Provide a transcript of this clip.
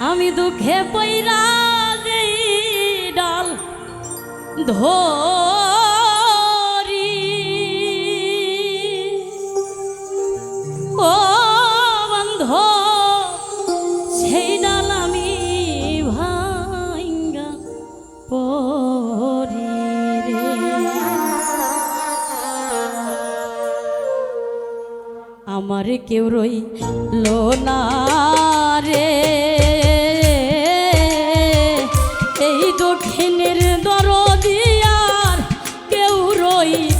আমি দুঃখে পইরা যেই ডাল ডাল আমি পরি রে। আমার কেউ রইল না রে। দক্ষিণের দরদিয়ার কেউ রইল